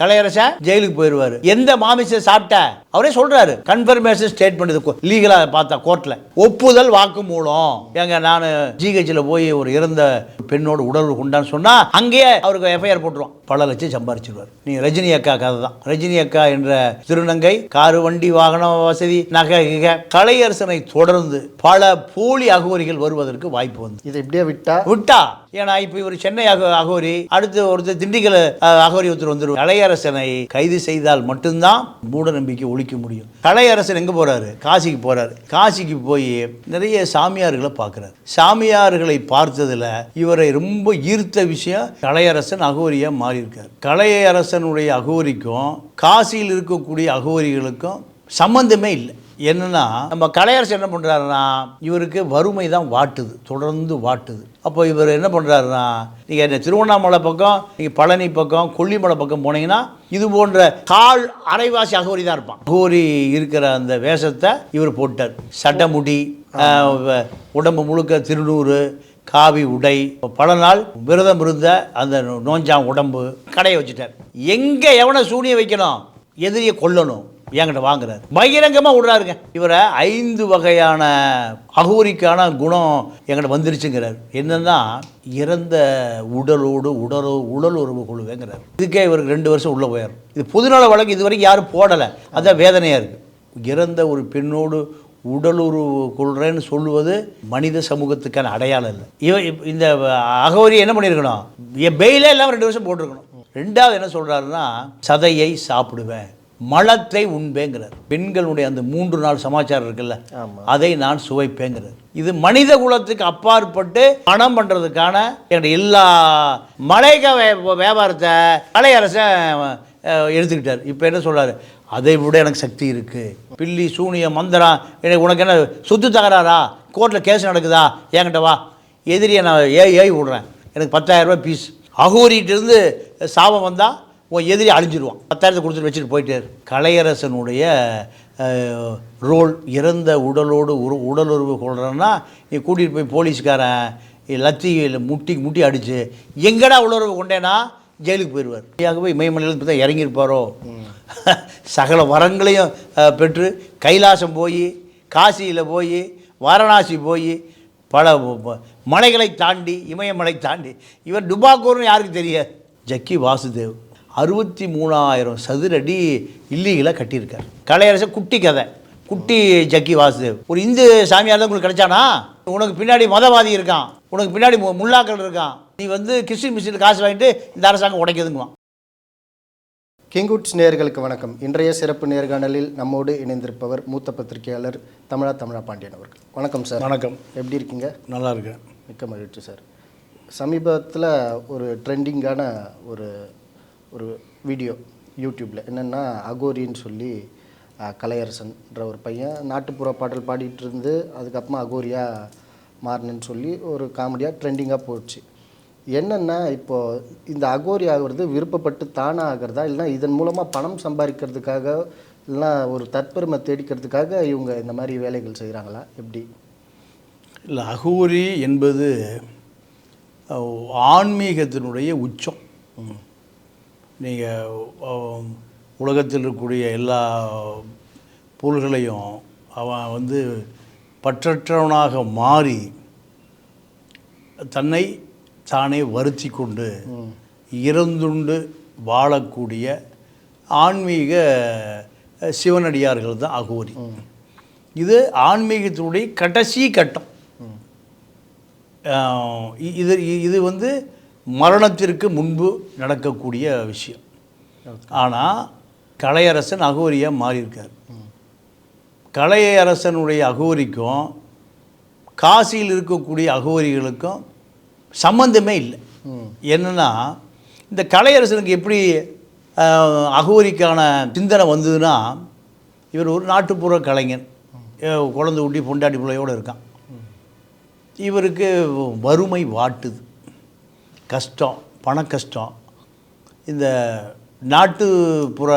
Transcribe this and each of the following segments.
கலையரசன் ஜெயிலுக்கு போயிடுவாரு எந்த மாமிசை சாப்பிட்ட? அவரே சொல்றாரு கன்ஃபர்மேஷன் ஸ்டேட்மெண்ட் லீகலா பார்த்தா கோர்ட்ல ஒப்புதல் வாக்கு மூலம். ஏங்க நான் ஜிஹெச்ல போய் ஒரு இறந்த பெண்ணோட உடல் கொண்டான்னு சொன்னா அங்கேயே அவருக்கு எஃப்ஐஆர் போட்டுருவோம் பல லட்சம் சம்பாரிச்சிருவார். நீங்க ரஜினி அக்கா கதை தான். ரஜினி அக்கா என்ற திருநங்கை காரு வண்டி வாகன வசதி நகை. கலையரசனை தொடர்ந்து பல போலி அகோரிகள் வருவதற்கு வாய்ப்பு வந்து. இதை இப்படியே விட்டா? விட்டா? ஏன்னா இப்போ இவர் சென்னை அக அகோரி அடுத்து ஒருத்தர் திண்டுக்கல் அகோரி ஒருத்தர் வந்துருவார். கலையரசனை கைது செய்தால் மட்டும்தான் மூட நம்பிக்கை ஒழிக்க முடியும். கலையரசர் எங்கே போகிறாரு காசிக்கு போகிறாரு காசிக்கு போய் நிறைய சாமியார்களை பார்க்குறாரு. சாமியார்களை பார்த்ததில் இவரை ரொம்ப ஈர்த்த விஷயம் கலையரசன் அகோரியாக மாறியிருக்கார். கலையரசனுடைய அகோரிக்கும் காசியில் இருக்கக்கூடிய அகோரிகளுக்கும் சம்பந்தமே இல்லை. என்னன்னா நம்ம கலையரசு என்ன பண்ணுறாருன்னா இவருக்கு வறுமை தான் வாட்டுது தொடர்ந்து வாட்டுது. அப்போ இவர் என்ன பண்ணுறாருன்னா நீங்கள் என்ன திருவண்ணாமலை பக்கம் நீங்கள் பழனி பக்கம் கொல்லிமலை பக்கம் போனீங்கன்னா இது போன்ற கால் அரைவாசி அகோரி தான் இருப்பான். அகோரி இருக்கிற அந்த வேஷத்தை இவர் போட்டார். சட்டமுடி உடம்பு முழுக்க திருநூறு காவி உடை. பல நாள் விரதம் இருந்த அந்த நோஞ்சான் உடம்பு கடையை வச்சுட்டார். எங்கே எவனை சூனிய வைக்கணும்? எதிரியை கொல்லணும். என்கிட்ட வாங்குறாரு. பகிரங்கமாக விடுறாருங்க. இவரை ஐந்து வகையான அகோரிக்கான குணம் எங்கிட்ட வந்துருச்சுங்கிறார். என்னன்னா இறந்த உடலோடு உடலோ உடல் உறவு கொள்வேங்கிறார் இதுக்கே இவருக்கு ரெண்டு வருஷம் உள்ளே போயிடும் இது பொதுநல வழக்கு இது வரைக்கும் யாரும் போடலை. அதுதான் வேதனையாக இருக்குது இறந்த ஒரு பெண்ணோடு உடலுறவு கொள்றேன்னு சொல்லுவது மனித சமூகத்துக்கான அடையாளம் இல்லை. இவ இந்த அகோரி என்ன பண்ணியிருக்கணும்? என் பெயிலே எல்லாம் ரெண்டு வருஷம் போட்டிருக்கணும். ரெண்டாவது என்ன சொல்றாருன்னா சதையை சாப்பிடுவேன் மலத்தை உண்பேங்கிறார். பெண்களுடைய அந்த மூன்று நாள் சமாச்சாரம் இருக்குல்ல. அதை நான் சுவைப்பேங்கிறார். இது மனித குலத்துக்கு அப்பாற்பட்டு பணம் பண்ணுறதுக்கான என்னுடைய எல்லா மலைக வியாபாரத்தை கலையரசன் அஹ், எடுத்துக்கிட்டார். இப்போ என்ன சொல்றாரு? அதை விட எனக்கு சக்தி இருக்குது பில்லி சூனியம் மந்திரம் எனக்கு உனக்கு என்ன சொத்து தகராறா? கோர்ட்டில் கேஸ் நடக்குதா? என்கிட்ட வா. எதிரியை நான் ஏ ஏய் விடுறேன். எனக்கு பத்தாயிரம் ரூபாய் பீஸ். அகோரிட்டிருந்து சாபம் வந்தால் உன் எதிரி அழிஞ்சிருவான். பத்தாயிரத்தை கொடுத்துட்டு வச்சுட்டு போயிட்டே இரு. கலையரசனுடைய ரோல் இறந்த உடலோடு உரு உடலுறவு கொள்றேன்னா நீ கூட்டிகிட்டு போய் போலீஸ்காரன் லத்தியில் முட்டி முட்டி அடித்து எங்கடா உடலுறவு கொண்டேனா ஜெயிலுக்கு போயிடுவார் ஆகவே இமயமலையில் தான் இறங்கியிருப்பாரோ? சகல வரங்களையும் பெற்று கைலாசம் போய் காசியில் போய் வாரணாசி போய் பல மலைகளை தாண்டி இமயமலை தாண்டி இவர் டுபாக்கூர்னு யாருக்கு தெரிய ஜக்கி வாசுதேவ். அறுபத்தி மூணாயிரம் சதுரடி இல்லீகலாக கட்டியிருக்கார். கலையரச குட்டி கதை. குட்டி ஜக்கி வாசுதேவ். ஒரு இந்து சாமியார் தான் உங்களுக்கு கிடைச்சானா? உனக்கு பின்னாடி மதவாதி இருக்கான். உனக்கு பின்னாடி முல்லாக்கள் இருக்கான். நீ வந்து கிறிஸ்டின் மிஷினில் காசு வாங்கிட்டு இந்த அரசாங்கம் உடைக்குதுங்குவான். கிங்குட்ஸ் நேயர்களுக்கு வணக்கம். இன்றைய சிறப்பு நேர்காணலில் நம்மோடு இணைந்திருப்பவர் மூத்த பத்திரிகையாளர் தமிழா தமிழா பாண்டியன் அவர்கள். வணக்கம் சார். வணக்கம். எப்படி இருக்கீங்க? நல்லா இருக்கேன். மிக்க மகிழ்ச்சி சார். சமீபத்தில் ஒரு ட்ரெண்டிங்கான ஒரு ஒரு வீடியோ யூடியூப்பில் என்னென்னா அகோரின்னு சொல்லி கலையரசன்ற ஒரு பையன் நாட்டுப்புற பாடல் பாடிட்டு இருந்து அதுக்கப்புறமா அகோரியாக மாறினேன்னு சொல்லி ஒரு காமெடியாக ட்ரெண்டிங்காக போச்சு. என்னென்னா இப்போது இந்த அகோரி ஆகிறது விருப்பப்பட்டு தானாக ஆகிறதா? இல்லைனா இதன் மூலமாக பணம் சம்பாதிக்கிறதுக்காக இல்லைனா ஒரு தற்பெருமை தேடிக்கிறதுக்காக இவங்க இந்த மாதிரி வேலைகள் செய்கிறாங்களா எப்படி? இல்லை அகோரி என்பது ஆன்மீகத்தினுடைய உச்சம். நீங்கள் உலகத்தில் இருக்கக்கூடிய எல்லா பொருள்களையும் அவன் வந்து பற்றற்றவனாக மாறி தன்னை தானே வருத்தி கொண்டு இறந்துண்டு வாழக்கூடிய ஆன்மீக சிவனடியார்கள் தான் அகோரி. இது ஆன்மீகத்தினுடைய கடைசி கட்டம். இது இது வந்து மரணத்திற்கு முன்பு நடக்கக்கூடிய விஷயம். ஆனால் கலையரசன் அகோரியாக மாறியிருக்கார். கலையரசனுடைய அகோரிக்கும் காசியில் இருக்கக்கூடிய அகோரிகளுக்கும் சம்மந்தமே இல்லை. என்னென்னா இந்த கலையரசனுக்கு எப்படி அகோரிக்கான சிந்தனை வந்ததுன்னா இவர் ஒரு நாட்டுப்புற கலைஞன். குழந்தை ஊட்டி பொண்டாட்டி பிள்ளையோடு இருக்கான். இவருக்கு வறுமை வாட்டுது. கஷ்டம் பண கஷ்டம். இந்த நாட்டுப்புற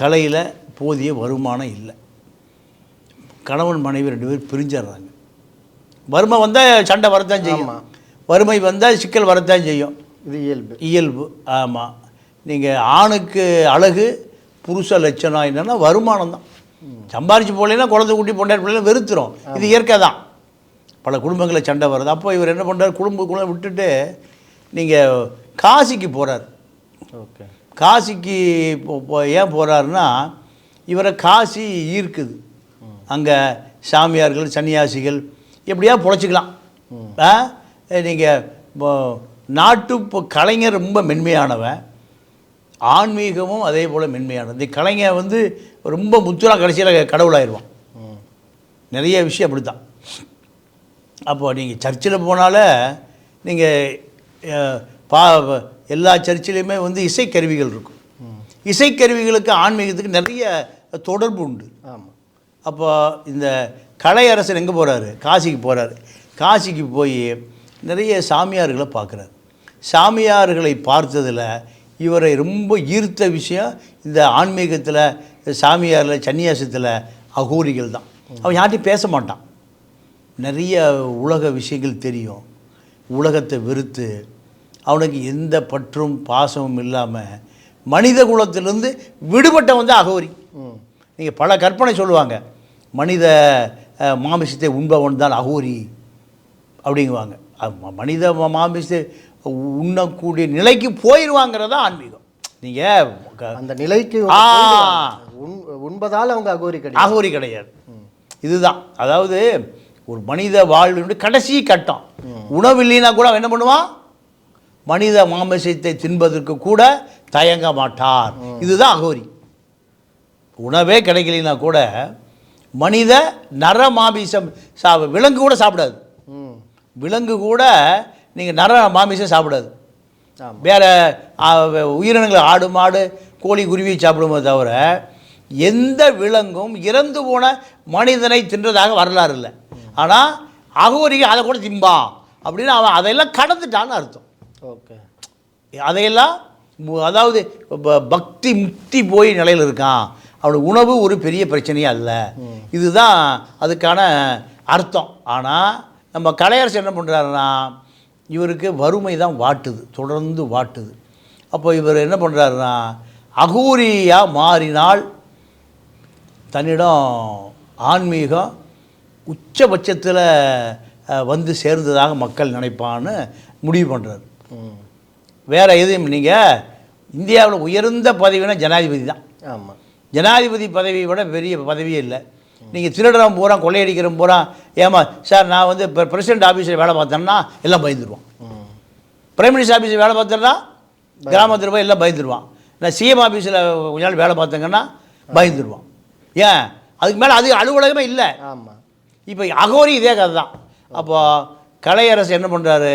கலையில் போதிய வருமானம் இல்லை. கணவன் மனைவி ரெண்டு பேரும் பிரிஞ்சிடுறாங்க. வறுமை வந்தால் சண்டை வரத்தான் செய்யும். வறுமை வந்தால் சிக்கல் வரத்தான் செய்யும். இது இயல்பு. இயல்பு. ஆமாம் நீங்கள் ஆணுக்கு அழகு புருஷ லட்சணம் என்னன்னா வருமானம் தான். சம்பாரிச்சு போகலைன்னா குழந்தை குட்டி பொண்டாட்டி பிள்ளைங்க வெறுத்துரும். இது இயற்கை தான். பல குடும்பங்களில் சண்டை வருது. அப்போ இவர் என்ன பண்ணுறாரு குடும்பக்குள்ளே விட்டுட்டு நீங்கள் காசிக்கு போகிறார் ஓகே. காசிக்கு ஏன் போகிறாருன்னா இவரை காசி ஈர்க்குது. அங்கே சாமியார்கள் சன்னியாசிகள் எப்படியா பொழைச்சிக்கலாம். ஆ? நீங்கள் நாட்டு கலைஞர் ரொம்ப மென்மையானவன். ஆன்மீகமும் அதே போல் மென்மையானது இந்த கலைஞர் வந்து ரொம்ப முத்துரா கடைசியில் கடவுளாயிருவான். ம். நிறைய விஷயம் அப்படி தான் அப்போ நீங்கள் சர்ச்சில் போனாலே நீங்கள் பா எல்லா சர்ச்சிலையுமே வந்து இசைக்கருவிகள் இருக்கும். இசைக்கருவிகளுக்கு ஆன்மீகத்துக்கு நிறைய தொடர்பு உண்டு. ஆமாம் அப்போ இந்த கலையரசன் எங்கே போகிறாரு காசிக்கு போகிறாரு காசிக்கு போய் நிறைய சாமியார்களை பார்க்குறாரு. சாமியார்களை பார்த்ததில் இவரை ரொம்ப ஈர்த்த விஷயம் இந்த ஆன்மீகத்தில் சாமியாரில் சன்னியாசத்தில் அகோரிகள் தான். அவன் யார்ட்டையும் பேச மாட்டான். நிறைய உலக விஷயங்கள் தெரியும். உலகத்தை வெறுத்து அவனுக்கு எந்த பற்றும் பாசமும் இல்லாமல் மனித குலத்திலிருந்து விடுபட்டவன் தான் அகோரி. நீங்கள் பல கற்பனை சொல்லுவாங்க. மனித மாமிசத்தை உண்பவன் தான் அகோரி அப்படிங்குவாங்க. மனித ம- மாமிசத்தை உண்ணக்கூடிய நிலைக்கு போயிடுவாங்கிறதா ஆன்மீகம். நீங்கள் அந்த நிலைக்கு உண்பதால் அவங்க அகோரி கிடையாது. அகோரி கிடையாது. இதுதான். அதாவது ஒரு மனித வாழ்வினுடைய கடைசி கட்டம். உணவு இல்லைன்னா கூட அவன் என்ன பண்ணுவான்? மனித மாமிசத்தை தின்பதற்கு கூட தயங்க மாட்டார். இதுதான் அகோரி. உணவே கிடைக்கலைன்னா கூட மனித நர மாமிசம் சா விலங்கு கூட சாப்பிடாது. விலங்கு கூட நீங்கள் நர மாமிசம் சாப்பிடாது. வேற உயிரினங்கள் ஆடு மாடு கோழி குருவி சாப்பிடுமே தவிர எந்த விலங்கும் இறந்து போன மனிதனை தின்றதாக வரலாறு இல்லை. ஆனால் அகோரிக்கு அதை கூட திம்பா அப்படின்னு அவன் அதையெல்லாம் கடந்துட்டான்னு அர்த்தம். ஓகே. அதையெல்லாம் அதாவது பக்தி முக்தி போய் நிலையில் இருக்கான். அவனுக்கு உணவு ஒரு பெரிய பிரச்சனையே அல்ல. இதுதான் அதுக்கான அர்த்தம். ஆனால் நம்ம கலையரசு என்ன பண்ணுறாருன்னா இவருக்கு வறுமை தான் வாட்டுது தொடர்ந்து வாட்டுது. அப்போ இவர் என்ன பண்ணுறாருன்னா அகூரியாக மாறினால் தன்னிடம் ஆன்மீகம் உச்சபட்சத்தில் வந்து சேர்ந்ததாக மக்கள் நினைப்பான்னு முடிவு பண்ணுறாரு வேறு எதுவும் நீங்கள் இந்தியாவில் உயர்ந்த பதவினா ஜனாதிபதி தான். ஆமாம் ஜனாதிபதி பதவியை விட பெரிய பதவியே இல்லை. நீங்கள் திருடுறவன் பூரா கொள்ளையடிக்கிறவன் பூரா ஏமா சார் நான் வந்து இப்போ பிரசிடென்ட் ஆஃபீஸில் வேலை பார்த்தேன்னா எல்லாம் பயந்துருவான். பிரைம் மினிஸ்டர் ஆஃபீஸில் வேலை பார்த்தேன்னா கிராமத்தில் போய் எல்லாம் பயந்துருவான். நான் சிஎம் ஆஃபீஸில் கொஞ்ச நாள் வேலை பார்த்தேங்கன்னா பயந்துருவான். ஏன்? அதுக்கு மேலே அது அலுவலகமே இல்லை. ஆமாம் இப்போ அகோரி இதே கதை தான் அப்போ கலையரசு என்ன பண்ணுறாரு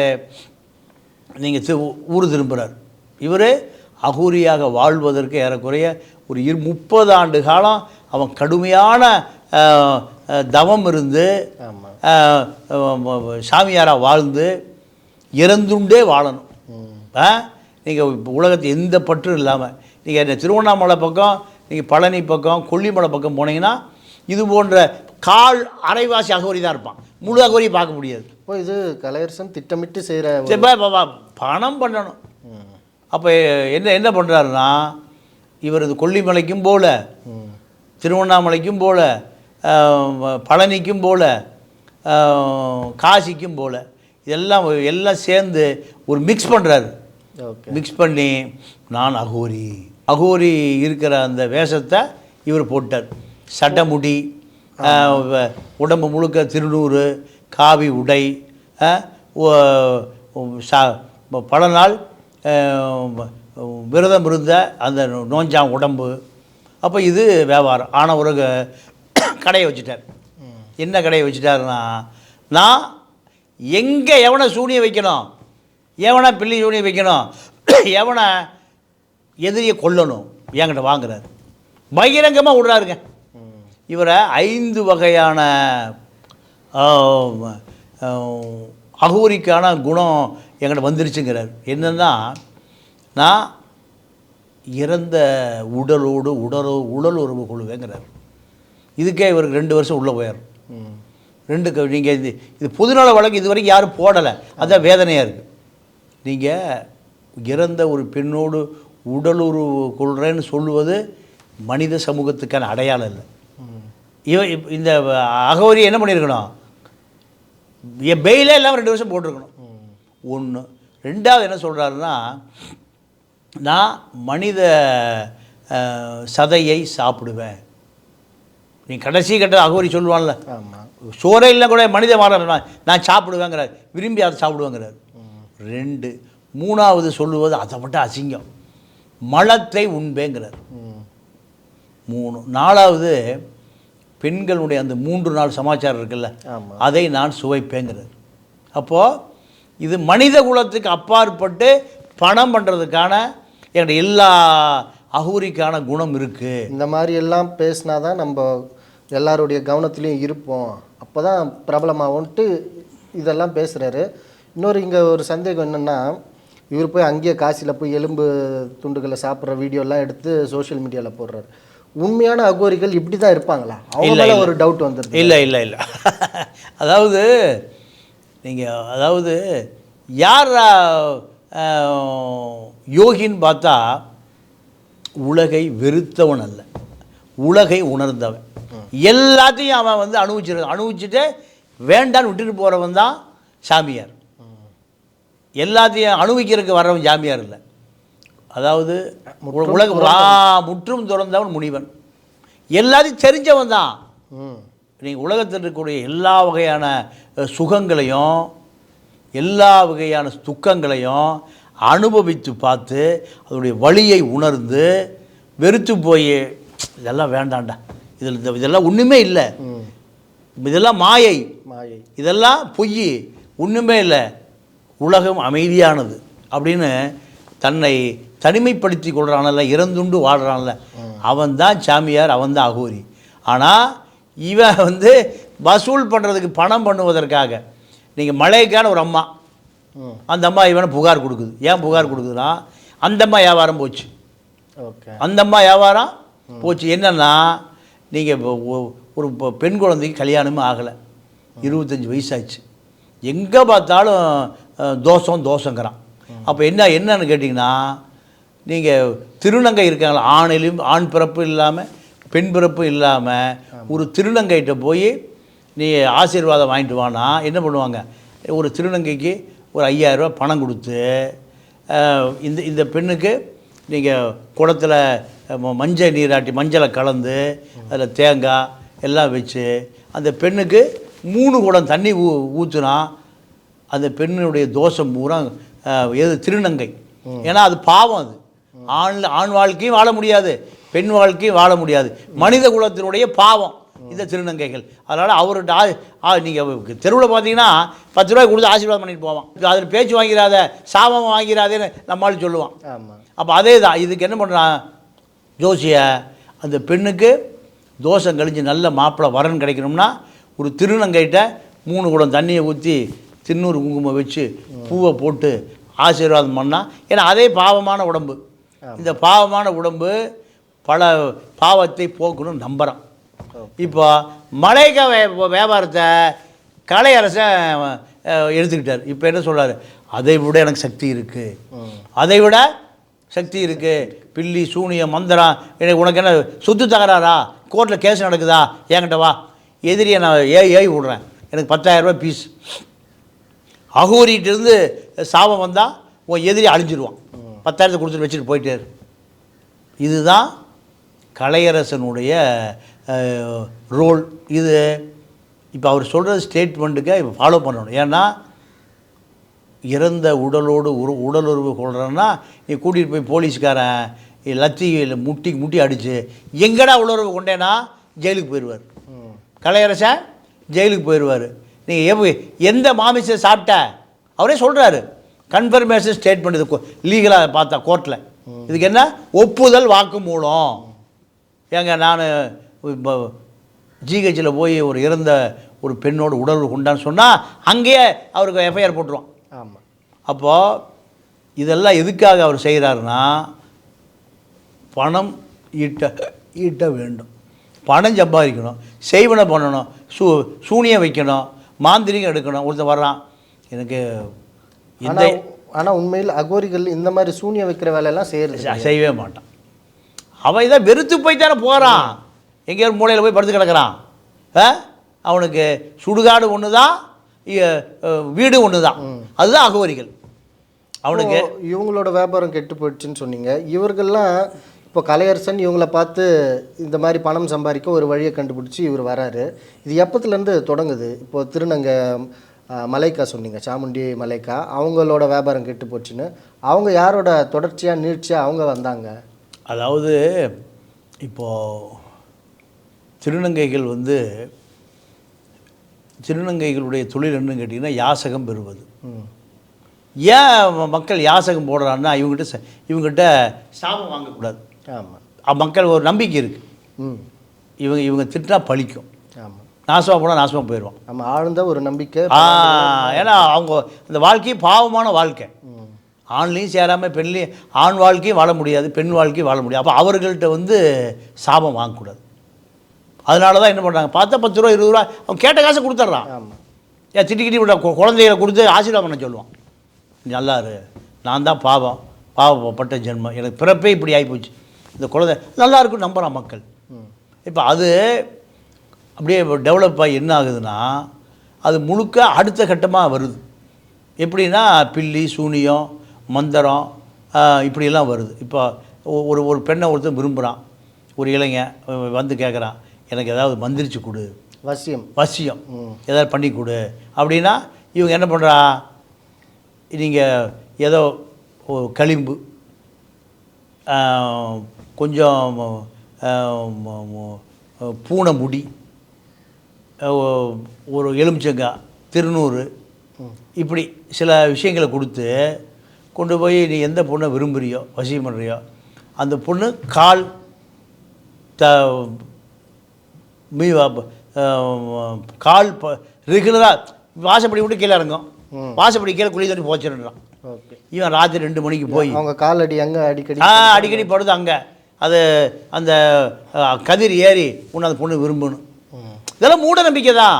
நீங்கள் தி ஊர் திரும்புகிறார் இவர் அகூரியாக வாழ்வதற்கு ஏறக்குறைய ஒரு இரு முப்பது ஆண்டு காலம் அவன் கடுமையான தவம் இருந்து சாமியாராக வாழ்ந்து இறந்துண்டே வாழணும். நீங்கள் இப்போ உலகத்து எந்த பற்றும் இல்லாமல் நீங்கள் இந்த திருவண்ணாமலை பக்கம் நீங்கள் பழனி பக்கம் கொல்லிமலை பக்கம் போனீங்கன்னா இது போன்ற கால் அரைவாசி அகோரி தான் இருப்பான். முழு அகோரியை பார்க்க முடியாது. இப்போ இது கலையரசன் திட்டமிட்டு செய்கிற பணம் பண்ணணும். அப்போ என்ன என்ன பண்ணுறாருன்னா இவர் இது கொல்லிமலைக்கும் போல ம். திருவண்ணாமலைக்கும் போல பழனிக்கும் போல காசிக்கும் போல இதெல்லாம் எல்லாம் சேர்ந்து ஒரு மிக்ஸ் பண்ணுறாரு மிக்ஸ் பண்ணி நான் அகோரி. அகோரி இருக்கிற அந்த வேஷத்தை இவர் போட்டார். சட்டமுடி உடம்பு முழுக்க திருநூறு காவி உடை பல நாள் விரதம் இருந்த அந்த நோஞ்சான் உடம்பு. அப்போ இது வியாபாரம். ஆன ஒரு கடையை வச்சுட்டார். என்ன கடையை வச்சுட்டாருன்னா நான் எங்கே எவனை சூனியை வைக்கணும்? எவனை பில்லி சூனியை வைக்கணும்? எவனை எதிரியை கொல்லணும்? என்கிட்ட வாங்குறாரு. பகிரங்கமாக விடுறாருங்க. இவரை ஐந்து வகையான அகூரிக்கான குணம் எங்கிட்ட வந்துருச்சுங்கிறார். என்னென்னா நான் இறந்த உடலோடு உடலோ உடல் உறவு கொள்வேங்கிறார். இதுக்கே இவருக்கு ரெண்டு வருஷம் உள்ளே போயிடும் ம் ரெண்டு நீங்கள் இது இது பொதுநல வழக்கு இது வரைக்கும் யாரும் போடலை. அதான் வேதனையாக இருக்குது நீங்கள் இறந்த ஒரு பெண்ணோடு உடலுறவு கொள்கிறேன்னு சொல்லுவது மனித சமூகத்துக்கான அடையாளம் இல்லை. இவ இந்த அகோரி என்ன பண்ணியிருக்கணும்? என் பெயிலே இல்லாமல் ரெண்டு வருஷம் போட்டிருக்கணும். ஒன்று ரெண்டாவது என்ன சொல்கிறாருன்னா நான் மனித சதையை சாப்பிடுவேன். நீ கடைசி கட்ட அகோரி சொல்லுவான்ல சோறே இல்லை கூட மனித மாற நான் சாப்பிடுவேங்கிறார். விரும்பி அதை சாப்பிடுவேங்கிறார். ரெண்டு மூணாவது சொல்லுவது அதை மட்டும் அசிங்கம். மலத்தை உண்பேங்கிறார். மூணு நாலாவது பெண்களுடைய அந்த மூன்று நாள் சமாச்சாரம் இருக்குல்ல அதை நான் சுவைப்பேங்கிறார். அப்போது இது மனித குலத்துக்கு அப்பாற்பட்டு பணம் பண்ணுறதுக்கான என்னுடைய எல்லா அகூரிக்கான குணம் இருக்குது இந்த மாதிரி எல்லாம் பேசினா தான் நம்ம எல்லாருடைய கவனத்துலேயும் இருப்போம். அப்போ தான் பிரபலமாகும்ன்ட்டு இதெல்லாம் பேசுகிறாரு இன்னொரு இங்கே ஒரு சந்தேகம் என்னென்னா இவர் போய் அங்கேயே காசியில் போய் எலும்பு துண்டுகளை சாப்பிட்ற வீடியோலாம் எடுத்து சோஷியல் மீடியாவில் போடுறாரு. உண்மையான அகோரிகள் இப்படி தான் இருப்பாங்களா? அவங்க இல்ல, மேலே இல்ல. ஒரு டவுட் வந்துருது. இல்லை இல்லை இல்லை. அதாவது நீங்கள் அதாவது யார் யோகின்னு பார்த்தா உலகை வெறுத்தவன் அல்ல. உலகை உணர்ந்தவன். எல்லாத்தையும் அவன் வந்து அனுபவிச்சிரு அனுபவிச்சுட்டு வேண்டான்னு விட்டுட்டு போகிறவன் தான் சாமியார். எல்லாத்தையும் அனுபவிக்கிறதுக்கு வர்றவன் சாமியார் இல்லை. அதாவது உலக முற்றும் துறந்தவன். முனிவன். எல்லாத்தையும் தெரிஞ்சவன் தான். நீங்கள் உலகத்தில் இருக்கக்கூடிய எல்லா வகையான சுகங்களையும் எல்லா வகையான துக்கங்களையும் அனுபவித்து பார்த்து அதனுடைய வழியை உணர்ந்து வெறுத்து போய் இதெல்லாம் வேண்டாம்டா. இதில் இந்த- இதெல்லாம் ஒன்றுமே இல்லை. இதெல்லாம் மாயை. மாயை. இதெல்லாம் பொய். ஒன்றுமே இல்லை. உலகம் அமைதியானது. அப்படின்னு தன்னை தனிமைப்படுத்தி கொள்கிறான்ல இறந்துண்டு வாழ்கிறான்ல அவன் தான் சாமியார் அவன் தான் அகோரி. ஆனால் இவன் வந்து வசூல் பண்ணுறதுக்கு பணம் பண்ணுவதற்காக. நீங்கள் மழைக்கான ஒரு அம்மா. அந்த அம்மா இவனை புகார் கொடுக்குது. ஏன் புகார் கொடுக்குதுன்னா அந்த அம்மா வியாபாரம் போச்சு. ஓகே. அந்த அம்மா வியாபாரம் போச்சு. என்னன்னா நீங்கள் ஒரு பெண் குழந்தைக்கு கல்யாணமே ஆகலை. இருபத்தஞ்சி வயசாச்சு எங்கே பார்த்தாலும் அஹ், தோசம் தோசங்கிறான் அப்போ என்ன என்னன்னு கேட்டிங்கன்னா நீங்கள் திருநங்கை இருக்காங்களா? ஆணிலும் ஆண் பிறப்பு இல்லாமல் பெண் பிறப்பு இல்லாமல் ஒரு திருநங்கைகிட்ட போய் நீ ஆசீர்வாதம் வாங்கிட்டு வானா என்ன பண்ணுவாங்க? ஒரு திருநங்கைக்கு ஒரு ஐயாயிரரூபா பணம் கொடுத்து இந்த இந்த பெண்ணுக்கு நீங்கள் குடத்துல ம- மஞ்சள் நீராட்டி மஞ்சளை கலந்து அதில் தேங்காய் எல்லாம் வச்சு அந்த பெண்ணுக்கு மூணு குடம் தண்ணி ஊ ஊற்றுனா அந்த பெண்ணுடைய தோஷம் பூரா எது திருநங்கை. ஏன்னா அது பாவம் அது. ஆண் ஆண் வாழ்க்கையும் வாழ முடியாது பெண் வாழ்க்கையும் வாழ முடியாது. மனித குலத்தினுடைய பாவம் இந்த திருநங்கைகள். அதனால் அவர்கிட்ட ஆ நீங்கள் தெருவில் பார்த்தீங்கன்னா பத்து ரூபாய் கொடுத்து ஆசீர்வாதம் பண்ணிட்டு போவான். அதில் பேச்சு வாங்கிறாத சாபம் வாங்கிறாதேன்னு நம்மளால் சொல்லுவான். ஆமாம் அப்போ அதே தான் இதுக்கு என்ன பண்ணுறான் ஜோசிய அந்த பெண்ணுக்கு தோஷம் கழிஞ்சு நல்ல மாப்பிள்ளை வரன் கிடைக்கணும்னா ஒரு திருநங்கைகிட்ட மூணு குடம் தண்ணியை ஊற்றி தின்னூறு குங்குமம் வச்சு பூவை போட்டு ஆசீர்வாதம் பண்ணால் ஏன்னா அதே பாவமான உடம்பு. இந்த பாவமான உடம்பு பல பாவத்தை போக்கணும்னு நம்புகிறான் இப்போ மலைக்க வே வியாபாரத்தை கலையரசன் அஹ், எடுத்துக்கிட்டார். இப்போ என்ன சொல்றாரு? அதை விட எனக்கு சக்தி இருக்குது அதை விட சக்தி இருக்குது பில்லி சூனியம் மந்திரம். எனக்கு உனக்கு என்ன சொத்து தகராறா? கோர்ட்டில் கேஸ் நடக்குதா? என்கிட்ட வா. எதிரியை நான் ஏ ஏய் விடுறேன். எனக்கு பத்தாயிரரூபா ரூபாய் பீஸ் அகோரிட்டிருந்து சாபம் வந்தால் உன் எதிரி அழிஞ்சிருவான். பத்தாயிரத்தை கொடுத்துட்டு வச்சுட்டு போயிட்டார் இதுதான் கலையரசனுடைய ரோல் இது இப்போ அவர் சொல்கிற ஸ்டேட்மெண்ட்டுக்கு இப்போ ஃபாலோ பண்ணணும். ஏன்னா இறந்த உடலோடு உரு உடலுறவு கொள்றேன்னா நீ கூட்டிகிட்டு போய் போலீஸ்காரன் லத்தியில் முட்டி முட்டி அடித்து எங்கடா உடலுறவு கொண்டேன்னா ஜெயிலுக்கு போயிடுவார் கலையரசன் ஜெயிலுக்கு போயிடுவார் நீங்கள் எவ் எந்த மாமிசை சாப்பிட்ட? அவரே சொல்கிறாரு கன்ஃபர்மேஷன் ஸ்டேட்மெண்ட் இது லீகலாக பார்த்தா கோர்ட்டில் இதுக்கு என்ன? ஒப்புதல் வாக்குமூலம் ஏங்க நான் இப்போ ஜிஹெச்சில் போய் ஒரு இறந்த ஒரு பெண்ணோட உடல் கொண்டான்னு சொன்னால் அங்கேயே அவருக்கு எஃப்ஐஆர் போட்டுருவான். அப்போது இதெல்லாம் எதுக்காக அவர் செய்கிறாருன்னா பணம் ஈட்ட ஈட்ட வேண்டும். பணம் சம்பாதிக்கணும் செய்வனை பண்ணணும் சூ சூனியம் வைக்கணும் மாந்திரிகம் எடுக்கணும் ஒருத்தன் வர்றான். எனக்கு இந்த ஆனால் உண்மையில் அகோரிகள் இந்த மாதிரி சூனியம் வைக்கிற வேலையெல்லாம் செய்யறது செய்யவே மாட்டான். அவன் இதை வெறுத்து போய் தானே போகிறான். எங்கேயோ ஒரு மூலையில் போய் படுத்து கிடக்குறான். ஆ? அவனுக்கு சுடுகாடு ஒன்று தான் வீடு ஒன்று தான் அதுதான் அகோரிகள். அவனுக்கு இவங்களோட வியாபாரம் கெட்டு போயிடுச்சுன்னு சொன்னீங்க. இவர்கள்லாம் இப்போ கலையரசன் இவங்களை பார்த்து இந்த மாதிரி பணம் சம்பாதிக்க ஒரு வழியை கண்டுபிடிச்சி இவர் வராரு. இது எப்பத்துலேருந்து தொடங்குது? இப்போ திருநங்க மலைக்கா சொன்னீங்க சாமுண்டி மலைக்கா. அவங்களோட வியாபாரம் கெட்டு போச்சுன்னு. அவங்க யாரோட தொடர்ச்சியாக நீட்சியாக அவங்க வந்தாங்க? அதாவது இப்போது திருநங்கைகள் வந்து திருநங்கைகளுடைய தொழில் என்னன்னு கேட்டிங்கன்னா யாசகம் பெறுவது. ம். ஏன் மக்கள் யாசகம் போடுறான்னா இவங்ககிட்ட இவங்ககிட்ட சாபம் வாங்கக்கூடாது. ஆமாம் மக்கள் ஒரு நம்பிக்கை இருக்குது ம். இவங்க இவங்க திட்டினா பழிக்கும். ஆமாம் நாசமாக போனால் நாசமாக போயிடுவான். நம்ம ஆழ்ந்த ஒரு நம்பிக்கை ஏன்னா அவங்க அந்த வாழ்க்கை பாவமான வாழ்க்கை. ஆண்லேயும் சேராமல் பெண்லேயும் ஆண் வாழ்க்கையும் வாழ முடியாது பெண் வாழ்க்கையும் வாழ முடியாது. அப்போ அவர்கள்ட்ட வந்து சாபம் வாங்கக்கூடாது. அதனால தான் என்ன பண்ணுறாங்க பார்த்தா பத்து ரூபா இருபது ரூபா அவன் கேட்ட காசை கொடுத்துட்றான் ஆமாம் ஏன் திட்டி கிட்டி விட குழந்தைகளை கொடுத்து ஆசீர்வாதம் பண்ண சொல்லுவான். நல்லா இரு நான் தான் பாவம். பாவப்பட்ட ஜென்மம். எனக்கு பிறப்பே இப்படி ஆகிப்போச்சு இந்த குழந்தை நல்லா இருக்குன்னு நம்புகிறான் மக்கள். இப்போ அது அப்படியே டெவலப் ஆகி என்ன ஆகுதுன்னா அது முழுக்க அடுத்த கட்டமாக வருது. எப்படின்னா பில்லி சூனியம் மந்திரம் இப்படியெல்லாம் வருது. இப்போ ஒரு ஒரு பெண்ணை ஒருத்தன் விரும்புகிறான் ஒரு இளைஞன் வந்து கேட்குறான் எனக்கு ஏதாவது மந்திரிச்சு கொடு. வசியம். வசியம். ஏதாவது பண்ணி கொடு. அப்படின்னா இவங்க என்ன பண்ணுறா நீங்கள் ஏதோ களிம்பு கொஞ்சம் ஆஹ், ம- ம- பூனை முடி ஆஹ், ஒரு எலுமிச்சங்காய் திருநூறு இப்படி சில விஷயங்களை கொடுத்து கொண்டு போய் நீ எந்த பொண்ணை விரும்புறியோ வசியம் பண்ணுறியோ அந்த பொண்ணு கால் த மீ கால் ரெகுலராக வாசப்படி விட்டு கீழே இறங்கும். வாசப்படி கீழே குழி தண்ணி போச்சிடுறான் ஓகே. இவன் ராத்திரி ரெண்டு மணிக்கு போய். அவங்க காலடி அங்கே அடிக்கடி ஆ அடிக்கடி படுது அங்கே. அது அந்த கதிர் ஏறி உன்னை அந்த பொண்ணு விரும்பணும் இதெல்லாம் மூட நம்பிக்கை தான்.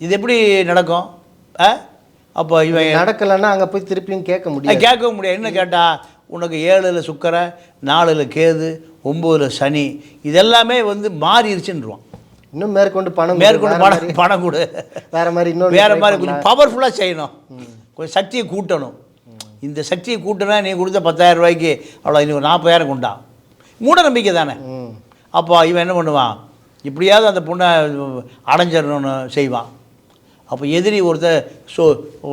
இது எப்படி நடக்கும்? ஆ? அப்போ இவன் நடக்கலைன்னா அங்கே போய் திருப்பியும் கேட்க முடியாது. அது கேட்கவும் முடியாது. என்ன கேட்டா உனக்கு ஏழில் சுக்கரை நாலில் கேது ஒம்போதில் சனி இதெல்லாமே வந்து மாறிடுச்சுன்றான் இன்னும் மேற்கொண்டு பணம் மேற்கொண்டு பணம் பணம் கொடு. வேற மாதிரி இன்னொரு வேற மாதிரி கொஞ்சம் பவர்ஃபுல்லாக செய்யணும். கொஞ்சம் சக்தியை கூட்டணும். இந்த சக்தியை கூட்டினா நீ கொடுத்த பத்தாயிரம் ரூபாய்க்கு அவ்வளோ இன்னும் நாற்பதாயிரம் கொண்டா மூட நம்பிக்கை தானே அப்போ இவன் என்ன பண்ணுவான்? இப்படியாவது அந்த பொண்ணை அடைஞ்சிடணும்னு செய்வான். அப்போ எதிரி ஒருத்தர் சொ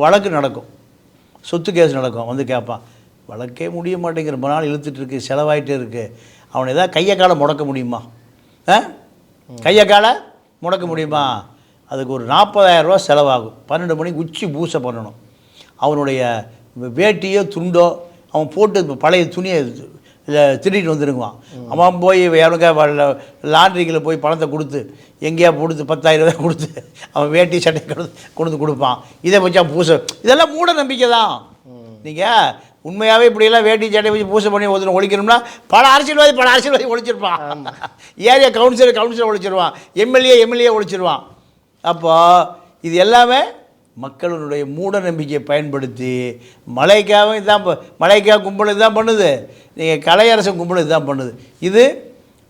வழக்கு நடக்கும். சொத்து கேஸ் நடக்கும். வந்து கேட்பான் வழக்கே முடிய மாட்டேங்கிற நாள் இழுத்துட்டு இருக்கு செலவாயிட்டே இருக்கு. அவனை ஏதாவது கையை காலை முடக்க முடியுமா? ஆ? கையை காலை முடக்க முடியுமா? அதுக்கு ஒரு 40000 ரூபா செலவாகும். பன்னெண்டு மணிக்கு உச்சி பூசை பண்ணணும். அவனுடைய வேட்டியோ துண்டோ அவன் போட்டு பழைய துணியை இதை திருடிட்டு வந்துருங்குவான் அவன் போய் எவனுக்கா லாண்ட்ரிக்கில் போய் பணத்தை கொடுத்து எங்கேயா கொடுத்து பத்தாயிரம் ரூபாய் கொடுத்து அவன் வேட்டி சட்டை கொடுத்து கொடுத்து கொடுப்பான். இதை வச்சா பூசை இதெல்லாம் மூட நம்பிக்கை தான். நீங்கள் உண்மையாகவே இப்படியெல்லாம் வேட்டி சட்டை வச்சு பூசை பண்ணி ஒருத்தனை ஒழிக்கணும்னா பல அரசியல்வாதி பல அரசியல்வாதி ஒழிச்சிருப்பான். ஏரியா கவுன்சிலர் கவுன்சிலர் ஒழிச்சிருவான். எம்எல்ஏ எம்எல்ஏ ஒழிச்சிருவான். அப்போ இது எல்லாமே மக்களுடைய மூட நம்பிக்கையை பயன்படுத்தி மலைக்காவும் இதான் ப- மலைக்கா கும்பல் இதுதான் பண்ணுது. நீங்கள் கலையரசன் கும்பல் இதுதான் பண்ணுது. இது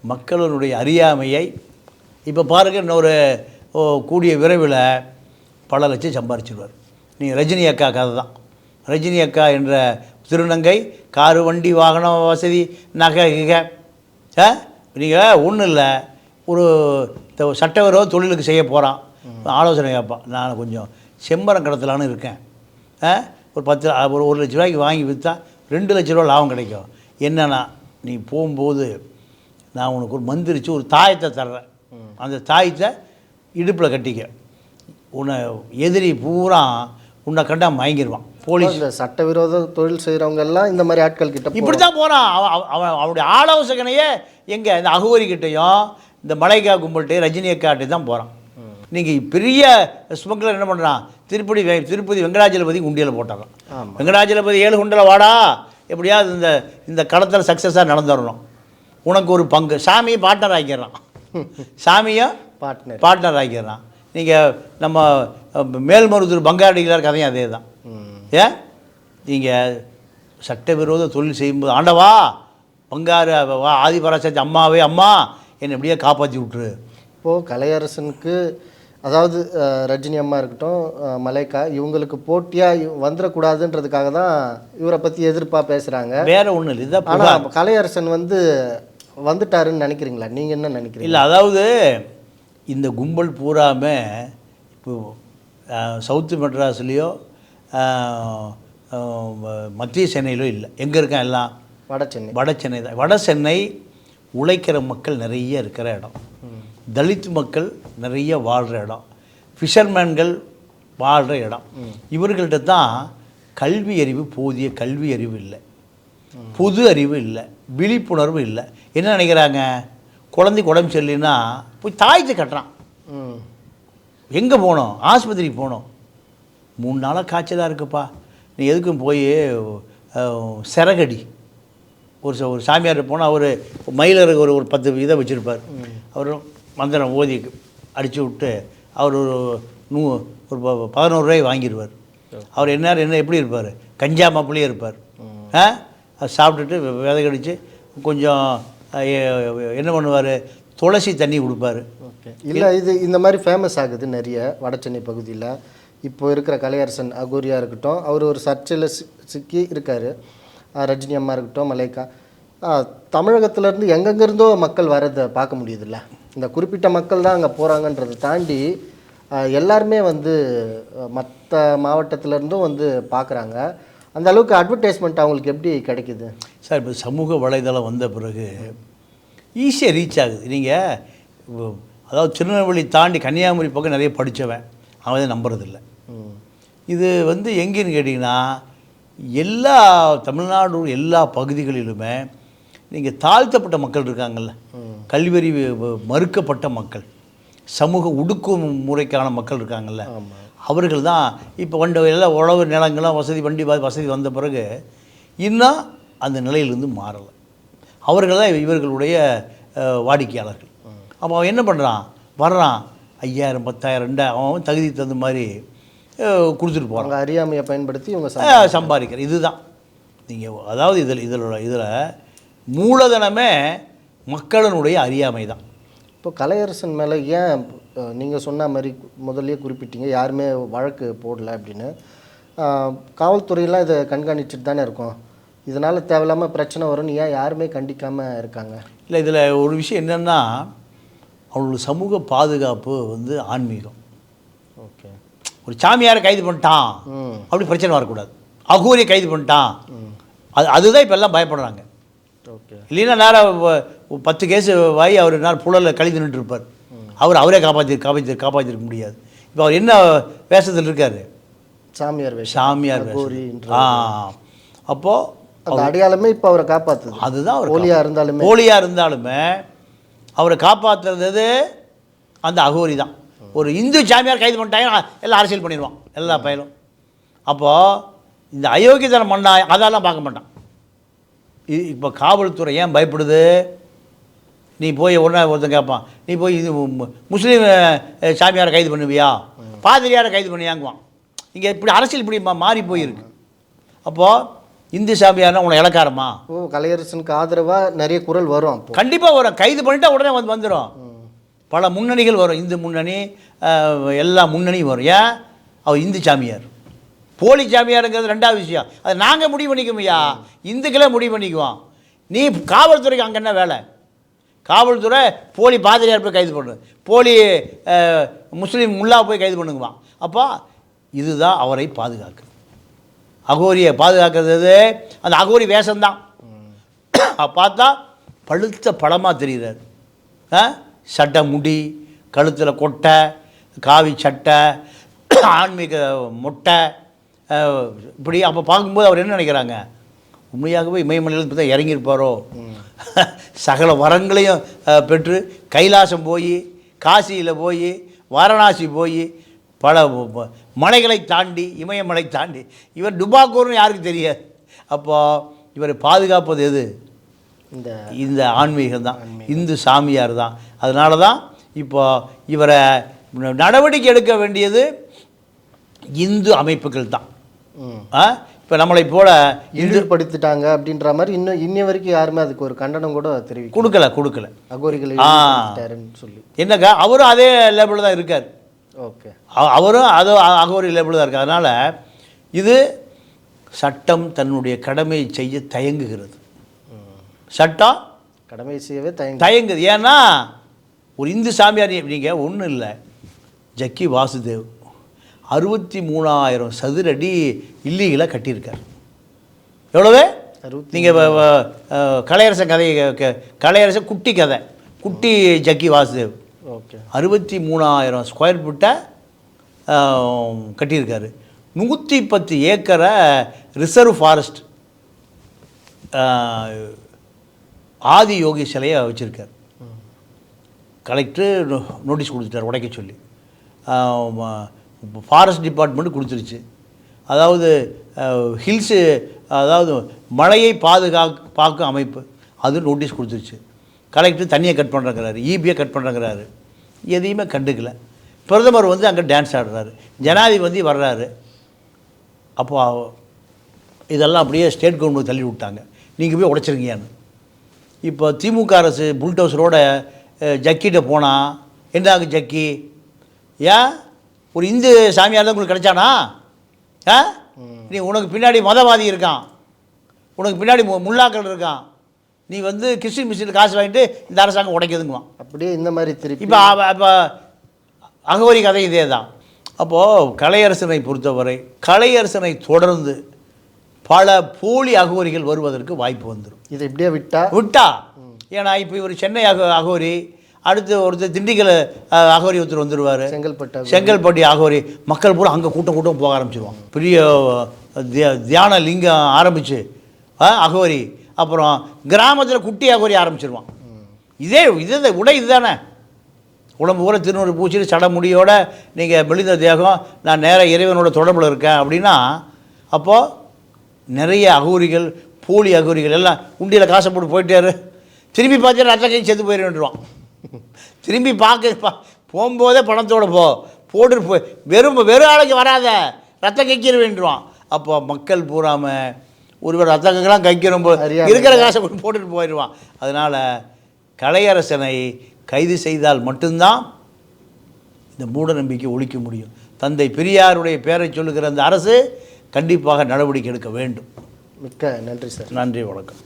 மக்களுடைய அறியாமையை இப்போ பாருங்க இன்னொரு கூடிய விரைவில் பல லட்சம் சம்பாரிச்சிடுவார் நீங்கள் ரஜினி அக்கா கதை தான். ரஜினி அக்கா என்ற திருநங்கை காரு வண்டி வாகனம் வசதி நகை கிகை. ஆ? நீங்கள் ஒன்றும் இல்லை ஒரு த- சட்டவிரோத தொழிலுக்கு செய்ய போகிறான் ஆலோசனை கேட்பான். நான் கொஞ்சம் செம்பரம் கடத்தலான்னு இருக்கேன். ஆ? ஒரு பத்து ஒரு ஒரு லட்ச ரூபாய்க்கு வாங்கி விற்றா ரெண்டு லட்ச ரூபா லாபம் கிடைக்கும். என்னன்னா நீ போகும்போது நான் உனக்கு ஒரு மந்திரிச்சு ஒரு தாயத்தை தர்றேன். அந்த தாயத்தை இடுப்பில் கட்டிக்க. உன்னை எதிரி பூரா உன்னை கண்டா மயங்கிடுவான் போலீஸ். சட்டவிரோத தொழில் செய்கிறவங்க எல்லாம் இந்த மாதிரி ஆட்கள் கிட்ட இப்படி தான் போகிறான் அவன் அவன் அவன் அவனுடைய ஆலோசகனையே எங்கே இந்த அகோரி கிட்டையும் இந்த மலைக்கா கும்பல்கிட்டையும் ரஜினி அக்காட்டே தான் போகிறான் நீங்கள் பெரிய ஸ்மக்லர் என்ன பண்ணுறான் திருப்பதி திருப்பதி வெங்கடாஜலபதி உண்டியல் போட்டாரான் வெங்கடாஜலபதி ஏழு குண்டல வாடா. எப்படியாவது இந்த இந்த களத்தில் சக்ஸஸாக நடந்துடணும் உனக்கு ஒரு பங்கு. சாமியை பார்ட்னர் ஆக்கிடுறான். சாமியும் பார்ட்னர் பார்ட்னர் ஆக்கிடுறான். நீங்கள் நம்ம மேல்மருதூர் பங்காடிகளார் கதையும் அதே தான் ஏன் நீங்கள் சட்டவிரோத தொழில் செய்யும்போது ஆண்டவா பங்காரு வா ஆதிபராசக்தி அம்மாவே அம்மா என்னை எப்படியே காப்பாற்றி விட்ரு இப்போது கலையரசனுக்கு அதாவது ரஜினி அம்மா இருக்கட்டும் மலைக்கா இவங்களுக்கு போட்டியாக வந்துடக்கூடாதுன்றதுக்காக தான் இவரை பற்றி எதிர்ப்பாக பேசுகிறாங்க வேற ஒன்றும் இல்லை புகார். ஆனால் கலையரசன் வந்து வந்துட்டாருன்னு நினைக்கிறீங்களா? நீங்கள் என்ன நினைக்கிறீங்க? இல்லை அதாவது இந்த கும்பல் பூராமே இப்போ சவுத்து மெட்ராஸ்லேயோ மத்திய சென்னையிலோ இல்லை. எங்கே இருக்கான் எல்லாம்? வட சென்னை. வட சென்னை தான். வட சென்னை உழைக்கிற மக்கள் நிறைய இருக்கிற இடம். தலித் மக்கள் நிறைய வாழ்கிற இடம். ஃபிஷர்மேன்கள் வாழ்கிற இடம். இவர்கள்ட்ட தான் கல்வி அறிவு போதிய கல்வி அறிவு இல்லை. பொது அறிவு இல்லை. விழிப்புணர்வு இல்லை. என்ன நினைக்கிறாங்க? குழந்தைக்கு உடம்பு சரியில்லைன்னா போய் தாய்த்து கட்டுறான். எங்கே போகணும்? ஆஸ்பத்திரிக்கு போகணும். மூணு நாளாக காய்ச்சலாக இருக்குப்பா. நீ எதுக்கும் போய் சிறகடி ஒரு ச- ஒரு சாமியார் போனால் அவர் மயிலருக்கு ஒரு ஒரு பத்து இதை வச்சுருப்பார். அவர் மந்திரம் ஓதி அடித்து விட்டு அவர் ஒரு நூ ஒரு ப- பதினோரு ரூபாய் வாங்கிடுவார் அவர் என்ன என்ன எப்படி இருப்பார்? கஞ்சா மாப்பிள்ளையே இருப்பார். ஆ? சாப்பிட்டுட்டு வெ- விதை கொஞ்சம் என்ன பண்ணுவார்? துளசி தண்ணி கொடுப்பாரு. இல்லை இது இந்த மாதிரி ஃபேமஸ் ஆகுது நிறைய வட சென்னை பகுதியில். இப்போ இருக்கிற கலையரசன் அகோரியா இருக்கட்டும் அவர் ஒரு சர்ச்சையில் சிக்கி இருக்கார். ரஜினி அம்மா இருக்கட்டும் மலைக்கா தமிழகத்துலேருந்து எங்கெங்கேருந்தோ மக்கள் வரதை பார்க்க முடியுதுல்ல. இந்த குறிப்பிட்ட மக்கள் தான் அங்கே போகிறாங்கன்றதை தாண்டி எல்லாருமே வந்து மற்ற மாவட்டத்துலேருந்தும் வந்து பார்க்குறாங்க அந்த அளவுக்கு அட்வர்டைஸ்மெண்ட் அவங்களுக்கு எப்படி கிடைக்குது? சார் இப்போ சமூக வலைதளம் வந்த பிறகு ஈஸியாக ரீச் ஆகுது. நீங்கள் அதாவது திருநெல்வேலி தாண்டி கன்னியாகுமரி பக்கம் நிறைய படித்தவன் அவன் நம்புறதில்லை நம்புறதில்ல. இது வந்து எங்கேன்னு கேட்டிங்கன்னா எல்லா தமிழ்நாடு எல்லா பகுதிகளிலுமே நீங்கள் தாழ்த்தப்பட்ட மக்கள் இருக்காங்கல்ல. கல்வியறிவு மறுக்கப்பட்ட மக்கள். சமூக ஒடுக்கும் முறைக்கான மக்கள் இருக்காங்கல்ல. அவர்கள் தான் இப்போ வண்டி எல்லாம் உழவு நிலங்கள்லாம் வசதி வண்டி வசதி வந்த பிறகு இன்னும் அந்த நிலையிலிருந்து மாறலை. அவர்கள் தான் இவர்களுடைய வாடிக்கையாளர்கள். அப்போ அவன் என்ன பண்ணுறான் வர்றான். ஐயாயிரம் பத்தாயிரம் ரெண்டாயிரம் அவன் தகுதி தகுந்த மாதிரி கொடுத்துட்டு போகிறான் அவங்க அறியாமையை பயன்படுத்தி இவங்க சம்பாதிக்கிற இதுதான். நீங்கள் அதாவது இதில் இதில் இதில் மூலதனமே மக்களினுடைய அறியாமை தான் இப்போ கலையரசன் மேலே ஏன் நீங்கள் சொன்ன மாதிரி முதல்லயே குறிப்பிட்டீங்க யாருமே வழக்கு போடல அப்படின்னு. காவல்துறையெல்லாம் இதை கண்காணிச்சுட்டு தானே இருக்கும். இதனால் தேவையில்லாமல் பிரச்சனை வரும்னு ஏன் யாருமே கண்டிக்காமல் இருக்காங்க? இல்லை இதில் ஒரு விஷயம் என்னென்னா அவங்களுக்கு சமூக பாதுகாப்பு வந்து ஆன்மீகம். ஒரு சாமியாரை கைது பண்ணிட்டான் அப்படி பிரச்சனை வரக்கூடாது. அகூரியை கைது பண்ணிட்டான். அது அதுதான் இப்போ எல்லாம் பயப்படுறாங்க. இல்லைன்னா நேரம் பத்து கேஸு வாங்கி அவர் நேரம் புழலில் கழித்து நின்று இருப்பார் அவர் அவரே காப்பாற்றி காப்பாற்றி காப்பாற்றிருக்க முடியாது. இப்போ அவர் என்ன வேஷத்தில் இருக்கார்? சாமியார் சாமியார். ஆ. அப்போது அந்த அடையாளமே இப்போ அவரை காப்பாற்றுது அதுதான் அவர் போலியாக இருந்தாலுமே. போலியாக இருந்தாலுமே அவரை காப்பாற்றுறது அந்த அகோரி தான் ஒரு இந்து சாமியார் கைது பண்ணிட்டாங்க எல்லாம் அரசியல் பண்ணிடுவான் எல்லா பயலும். அப்போது இந்த அயோக்கியத்தனம் பண்ணா அதெல்லாம் பார்க்க மாட்டான். இ- இப்போ காவல்துறை ஏன் பயப்படுது? நீ போய் உடனே ஒருத்தன் கேட்பான் நீ போய் இது முஸ்லீம் சாமியாரை கைது பண்ணுவியா? பாதிரியாரை கைது பண்ணியாங்குவான். இங்கே இப்படி அரசியல் இப்படி மாறி போயிருக்கு. அப்போது இந்து சாமியார்னா உன்னை இலக்காரமா ஓ கலையரசனுக்கு ஆதரவாக நிறைய குரல் வரும் கண்டிப்பாக வரும். கைது பண்ணிட்டா உடனே வந்து வந்துடும் பல முன்னணிகள் வரும். இந்து முன்னணி எல்லா முன்னணியும் வரும். ஏன்? அவர் இந்து சாமியார். போலி சாமியாருங்கிறது ரெண்டாவது விஷயம். அது நாங்கள் முடிவு பண்ணிக்குவோம்யா இந்துக்களே முடிவு பண்ணிக்குவோம். நீ காவல்துறைக்கு அங்கே என்ன வேலை? காவல்துறை போலி பாதிரியார் போய் கைது பண்ணு. போலி முஸ்லீம் முல்லா போய் கைது பண்ணுங்குவான் அப்போ இதுதான் அவரை பாதுகாக்கு அகோரியை பாதுகாக்கிறது? அந்த அகோரி வேஷம்தான். பார்த்தா பழுத்த பழமாக தெரிகிறார். ஆ? சட்டை முடி கழுத்தில் கொட்டை காவி சட்டை ஆன்மீக மொட்டை இப்படி அப்போ பார்க்கும்போது அவர் என்ன நினைக்கிறாங்க? உண்மையாகவே இமயமலையில் தான் இறங்கியிருப்பாரோ? சகல வரங்களையும் பெற்று கைலாசம் போய் காசியில் போய் வாரணாசி போய் பல மலைகளை தாண்டி இமயமலை தாண்டி இவர் டுபாக்கூர்னு யாருக்கு தெரியாது? அப்போது இவரை பாதுகாப்பது எது? இந்த இந்த ஆன்மீகம். தான் இந்து சாமியார் தான் அதனால தான் இப்போ இவரை நடவடிக்கை எடுக்க வேண்டியது இந்து அமைப்புகள் தான்? இப்போ நம்மளை போல இழிவுபடுத்திட்டாங்க அப்படின்ற மாதிரி இன்னும் இன்னி வரைக்கும் யாருமே அதுக்கு ஒரு கண்டனம் கூட தெரிவிக்கும் கொடுக்கல கொடுக்கல. அகோரிகளை சொல்லி. என்னக்கா? அவரும் அதே லெவலில் தான் இருக்கார். ஓகே. அவரும் அதோ அகோரி லெவலில் தான் இருக்கார். அதனால் இது சட்டம் தன்னுடைய கடமையை செய்ய தயங்குகிறது. சட்டம் கடமை செய்யவே தயங்க தயங்குது. ஏன்னா ஒரு இந்து சாமியார் நீங்கள் ஒன்றும் இல்லை. ஜக்கி வாசுதேவ். அறுபத்தி மூணாயிரம் சதுரடி இல்லீகலாக கட்டியிருக்கார். எவ்வளவு? நீங்கள் கலையரசன் கதை கலையரசன் குட்டி கதை. குட்டி ஜக்கி வாசுதேவ். ஓகே. அறுபத்தி மூணாயிரம் ஸ்கொயர் ஃபீட்டை கட்டியிருக்காரு. நூற்றி பத்து ஏக்கரை ரிசர்வ் ஃபாரஸ்ட் ஆதி யோகி சிலையை வச்சுருக்கார். கலெக்டர் நோட்டீஸ் கொடுத்துட்டார் உடைக்க சொல்லி. ஃபாரஸ்ட் டிபார்ட்மெண்ட் கொடுத்துருச்சு. அதாவது ஹில்ஸு அதாவது மழையை பாதுகாப்பாக்கும் அமைப்பு. அது நோட்டீஸ் கொடுத்துருச்சு. கலெக்டர் தண்ணியை கட் பண்ணுறங்கிறாரு ஈபியை கட் பண்ணுறங்கிறாரு எதையுமே கண்டுக்கல. பிரதமர் வந்து அங்கே டான்ஸ் ஆடுறாரு. ஜனாதிபதி வர்றாரு. அப்போ இதெல்லாம் அப்படியே ஸ்டேட் கவர்மெண்ட் தள்ளி விட்டாங்க. நீங்கள் போய் உடைச்சிருங்கயான்னு. இப்போ திமுக அரசு புல்டோசரோட ஜக்கிட்ட போனால் என்ன ஆகும் ஜக்கி? ஏன் ஒரு இந்து சாமியார் தான் உங்களுக்கு கிடைச்சானா? ஆ? நீ உனக்கு பின்னாடி மதவாதி இருக்கான். உனக்கு பின்னாடி மு- முல்லாக்கள் இருக்கான். நீ வந்து கிறிஸ்டின் மிஷினில் காசு வாங்கிட்டு இந்த அரசாங்கம் உடைக்குதுங்குவான். அப்படியே இந்த மாதிரி திருப்பி இப்போ இப்போ அகவரி கதை இதே தான். அப்போது கலையரசனை பொறுத்தவரை கலையரசனை தொடர்ந்து பல போலி அகோரிகள் வருவதற்கு வாய்ப்பு வந்துடும் இதை இப்படியே விட்டா? விட்டா. ஏன்னா இப்போ இவர் சென்னை அக அகோரி அடுத்து ஒருத்தர் திண்டுக்கல் அகோரி ஒருத்தர் வந்துடுவார் செங்கல்பட்டு செங்கல்பட்டி அகோரி. மக்கள் பூரா அங்கே கூட்டம் கூட்டம் போக ஆரம்பிச்சிருவாங்க. பெரிய தியான லிங்கம் ஆரம்பித்து அகோரி அப்புறம் கிராமத்தில் குட்டி அகோரி ஆரம்பிச்சிருவான் இதே இது உடை இதுதானே. உடம்பு பூரா திருநூறு பூச்சிட்டு சட முடியோட நீங்கள் மெலிந்த தேகம் நான் நேராக இறைவனோட தொடர்பில் இருக்கேன் அப்படின்னா அப்போது நிறைய அகூரிகள் போலி அகூரிகள் எல்லாம் உண்டியில் காசை போட்டு போயிட்டாரு திரும்பி பார்த்தா ரத்த கை செத்து போயிட வேண்டுவான் திரும்பி பார்க்க பா போகும்போதே பணத்தோட போ போட்டுட்டு போய் வெறும் வெறும் ஆளுக்கு வராத ரத்த கைக்கிற வேண்டுவான் அப்போ மக்கள் பூராம ஒருவர் ரத்த கைக்கெல்லாம் கைக்கிறோம் போ-. இருக்கிற காசை போட்டுட்டு போயிடுவான். அதனால் கலையரசனை கைது செய்தால் மட்டும்தான் இந்த மூட நம்பிக்கை ஒழிக்க முடியும். தந்தை பெரியாருடைய பெயரை சொல்லுகிற அந்த அரசு கண்டிப்பாக நடவடிக்கை எடுக்க வேண்டும். மிக்க நன்றி சார். நன்றி வணக்கம்.